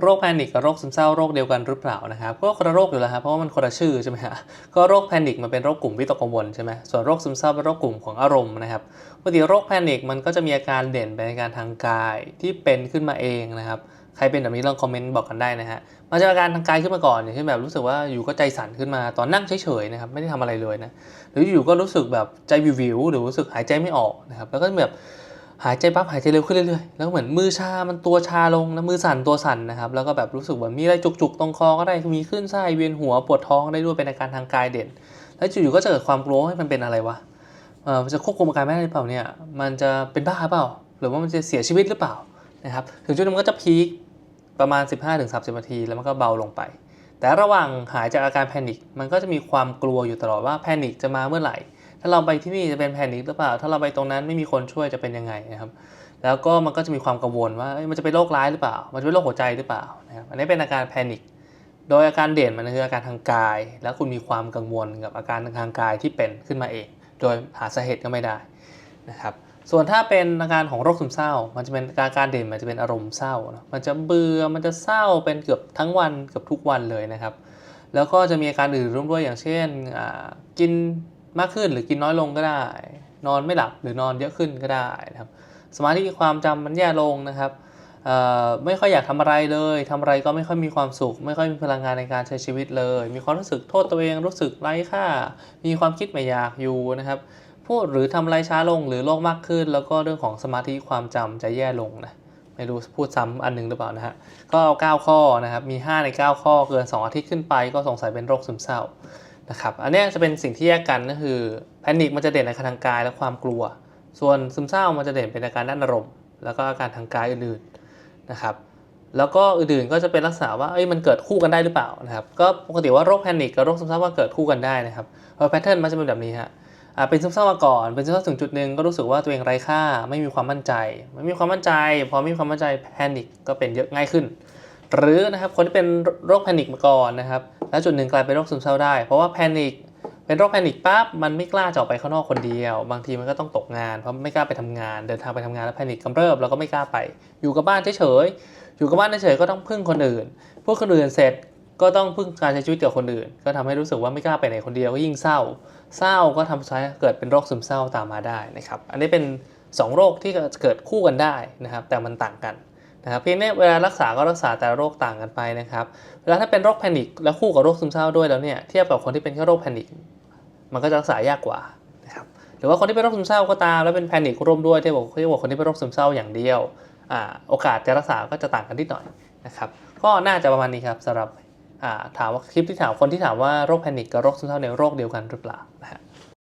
โรคแพนิคกับโรคซึมเศร้าโรคเดียวกันหรือเปล่านะครับก็คนละโรคอยู่แล้วครับเพราะว่ามันคนละชื่อใช่ไหมฮะก็โรคแพนิคมันเป็นโรคกลุ่มวิตกกังวลใช่ไหมส่วนโรคซึมเศร้าเป็นโรคกลุ่มของอารมณ์นะครับปกติโรคแพนิคมันก็จะมีอาการเด่นเป็นอาการทางกายที่เป็นขึ้นมาเองนะครับใครเป็นแบบนี้ลองคอมเมนต์บอกกันได้นะฮะมันจะอาการทางกายขึ้นมาก่อนอย่างเช่นแบบรู้สึกว่าอยู่ก็ใจสั่นขึ้นมาตอนนั่งเฉยๆนะครับไม่ได้ทำอะไรเลยนะหรืออยู่ก็รู้สึกแบบใจวิวๆหรือรู้สึกหายใจไม่ออกนะครับแล้วก็แบบ หายใจปั๊บหายใจเร็วขึ้นเรื่อยๆ แล้วเหมือนมือชา มันตัวชาลงนะมือสั่นตัวสั่นนะครับ แล้วก็แบบรู้สึกว่ามีอะไรจุกๆ ตรงคอก็ได้ มีขึ้นไส้เวียนหัวปวดท้องได้ด้วยเป็นอาการทางกายเด่น แล้วอยู่ๆก็จะเกิดความกลัวให้มันเป็นอะไรวะ เออจะควบคุมอาการไม่ได้หรือเปล่าเนี่ย มันจะเป็นบ้าเปล่า หรือว่ามันจะเสียชีวิตหรือเปล่านะครับ ถึงจุดนึงมันก็จะพีคประมาณ 15-30นาที แล้วมันก็เบาลงไป แต่ระหว่างหายจากอาการแพนิค มันก็จะมีความกลัวอยู่ตลอดว่าแพนิคจะมาเมื่อไหร่ ถ้าเราไปที่นี่จะเป็นแพนิคหรือเปล่า ถ้าเราไปตรงนั้นไม่มีคนช่วยจะเป็นยังไงนะครับ แล้วก็มันก็จะมีความกังวลว่ามันจะเป็นโรคร้ายหรือเปล่า มันจะเป็นโรคหัวใจหรือเปล่านะครับ อันนี้เป็นอาการแพนิค โดยอาการเด่นมันคืออาการทางกาย แล้วคุณมีความกังวลกับอาการทางกายที่เป็นขึ้นมาเอง โดยหาสาเหตุก็ไม่ได้นะครับส่วนถ้าเป็นอาการของโรคซึมเศร้า มันจะเป็นอาการเด่น มันจะเป็นอารมณ์เศร้านะมันจะเบื่อ มันจะเศร้า เป็นเกือบทั้งวัน เกือบทุกวันเลยนะครับ แล้วก็จะมีอาการอื่นร่วมด้วยอย่างเช่นกิน มากขึ้นหรือกินน้อยลงก็ได้ นอนไม่หลับหรือนอนเยอะขึ้นก็ได้นะครับสมาธิความจำมันแย่ลงนะครับไม่ค่อยอยากทำอะไรเลยทำอะไรก็ไม่ค่อยมีความสุข ไม่ค่อยมีพลังงานในการใช้ชีวิตเลย มีความรู้สึกโทษตัวเองรู้สึกไร้ค่า มีความคิดไม่อยากอยู่นะครับพูดหรือทำอะไรช้าลงหรือโลกมากขึ้น แล้วก็เรื่องของสมาธิความจำจะแย่ลงนะไม่รู้พูดซ้ำอันหนึงหรือเปล่านะฮะก็เอา9ข้อนะครับมี 5 ใน 9 ข้อเกิน 2 อาทิตย์ขึ้นไปก็สงสัยเป็นโรคซึมเศร้า นะครับอันนี้จะเป็นสิ่งที่แยกกันก็คือแพนิคมันจะเด่นในทางกายและความกลัว ส่วนซึมเศร้ามันจะเด่นเป็นอาการด้านอารมณ์ แล้วก็อาการทางกายอื่นๆนะครับแล้วก็อื่นๆก็จะเป็นลักษณะว่าเอ้ยมันเกิดคู่กันได้หรือเปล่านะครับก็ปกติว่าโรคแพนิคกับโรคซึมเศร้าก็เกิดคู่กันได้นะครับเพราะแพทเทิร์นมันจะเป็นแบบนี้ฮะอ่าเป็นซึมเศร้ามาก่อน เป็นซึมเศร้าถึงจุดหนึ่งก็รู้สึกว่าตัวเองไร้ค่า ไม่มีความมั่นใจ ไม่มีความมั่นใจ พอไม่มีความมั่นใจแพนิคก็เป็นเยอะง่ายขึ้น หรือนะครับคนที่เป็นโรคแพนิคมาก่อนนะครับ แล้วจุดหนึ่งกลายเป็นโรคซึมเศร้าได้ เพราะว่าแพนิคเป็นโรคแพนิคปั๊บมันไม่กล้าจะออกไปข้างนอกคนเดียว บางทีมันก็ต้องตกงานเพราะไม่กล้าไปทำงาน เดินทางไปทำงานแล้วแพนิคกำเริบเราก็ไม่กล้าไป อยู่กับบ้านเฉยๆอยู่กับบ้านเฉยๆก็ต้องพึ่งคนอื่นพึ่งคนอื่นเสร็จก็ต้องพึ่งการใช้ชีวิตกับคนอื่น ก็ทำให้รู้สึกว่าไม่กล้าไปไหนคนเดียวก็ยิ่งเศร้า เศร้าก็ทำให้เกิดเป็นโรคซึมเศร้าตามมาได้นะครับ อันนี้เป็น 2 โรคที่เกิดคู่กันได้นะครับ แต่มันต่างกัน นะครับเพียงนี้เวลารักษาก็รักษาแต่โรคต่างกันไปนะครับเวลาถ้าเป็นโรคแพนิคแล้วคู่กับโรคซึมเศร้าด้วยแล้วเนี่ยเทียบกับคนที่เป็นแค่โรคแพนิคมันก็จะรักษายากกว่านะครับหรือว่าคนที่เป็นโรคซึมเศร้าก็ตามแล้วเป็นแพนิคร่วมด้วยเที่บอกที่บอกคนที่เป็นโรคซึมเศร้าอย่างเดียวอ่าโอกาสจะรักษาก็จะต่างกันนิดหน่อยนะครับก็น่าจะประมาณนี้ครับสำหรับอ่าถามว่าคลิปที่ถามคนที่ถามว่าโรคแพนิคกับโรคซึมเศร้าเนี่ยโรคเดียวกันหรือเปล่านะฮะ